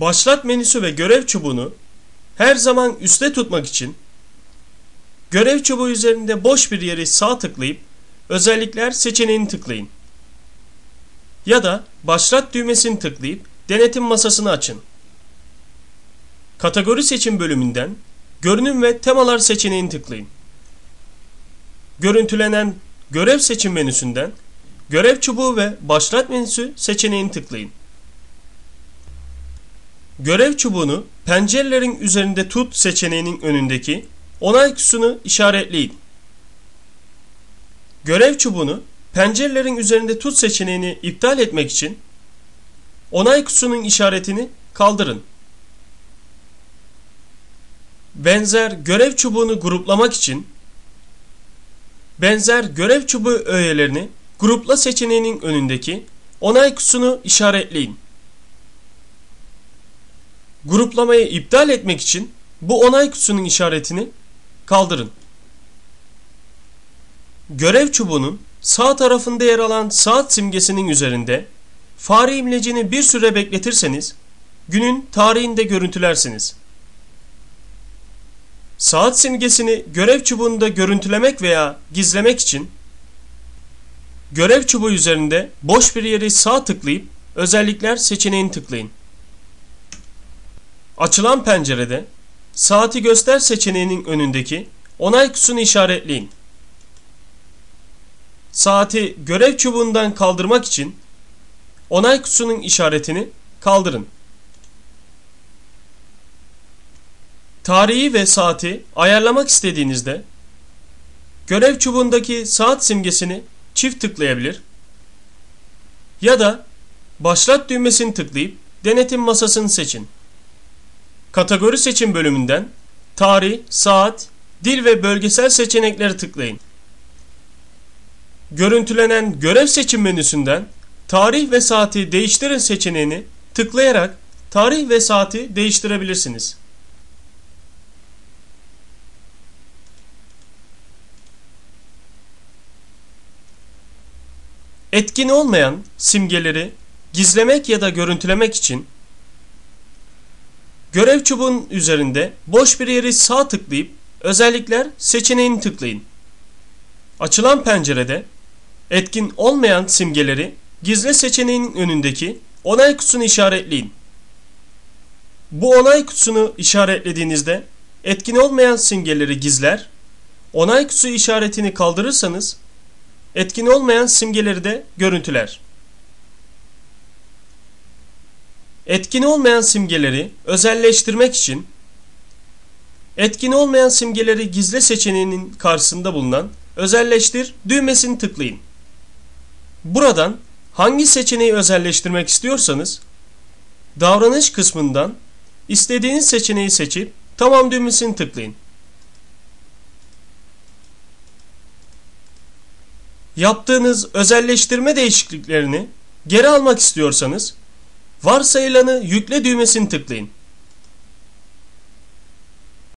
Başlat menüsü ve görev çubuğunu her zaman üstte tutmak için görev çubuğu üzerinde boş bir yeri sağ tıklayıp özellikler seçeneğini tıklayın. Ya da başlat düğmesini tıklayıp denetim masasını açın. Kategori seçim bölümünden görünüm ve temalar seçeneğini tıklayın. Görüntülenen görev seçim menüsünden görev çubuğu ve başlat menüsü seçeneğini tıklayın. Görev çubuğunu pencerelerin üzerinde tut seçeneğinin önündeki onay kutusunu işaretleyin. Görev çubuğunu pencerelerin üzerinde tut seçeneğini iptal etmek için onay kutusunun işaretini kaldırın. Benzer görev çubuğunu gruplamak için benzer görev çubuğu öğelerini grupla seçeneğinin önündeki onay kutusunu işaretleyin. Gruplamayı iptal etmek için bu onay kutusunun işaretini kaldırın. Görev çubuğunun sağ tarafında yer alan saat simgesinin üzerinde fare imlecini bir süre bekletirseniz günün tarihini de görüntülersiniz. Saat simgesini görev çubuğunda görüntülemek veya gizlemek için görev çubuğu üzerinde boş bir yeri sağ tıklayıp özellikler seçeneğini tıklayın. Açılan pencerede saati göster seçeneğinin önündeki onay kutusunu işaretleyin. Saati görev çubuğundan kaldırmak için onay kutusunun işaretini kaldırın. Tarihi ve saati ayarlamak istediğinizde görev çubuğundaki saat simgesini çift tıklayabilir ya da başlat düğmesini tıklayıp denetim masasını seçin. Kategori seçim bölümünden tarih, saat, dil ve bölgesel seçenekleri tıklayın. Görüntülenen görev seçim menüsünden tarih ve saati değiştirin seçeneğini tıklayarak tarih ve saati değiştirebilirsiniz. Etkin olmayan simgeleri gizlemek ya da görüntülemek için görev çubuğun üzerinde boş bir yeri sağ tıklayıp özellikler seçeneğini tıklayın. Açılan pencerede etkin olmayan simgeleri gizle seçeneğinin önündeki onay kutusunu işaretleyin. Bu onay kutusunu işaretlediğinizde etkin olmayan simgeleri gizler, onay kutusu işaretini kaldırırsanız etkin olmayan simgeleri de görüntüler. Etkin olmayan simgeleri özelleştirmek için etkin olmayan simgeleri gizle seçeneğinin karşısında bulunan özelleştir düğmesini tıklayın. Buradan hangi seçeneği özelleştirmek istiyorsanız davranış kısmından istediğiniz seçeneği seçip tamam düğmesini tıklayın. Yaptığınız özelleştirme değişikliklerini geri almak istiyorsanız varsayılanı yükle düğmesini tıklayın.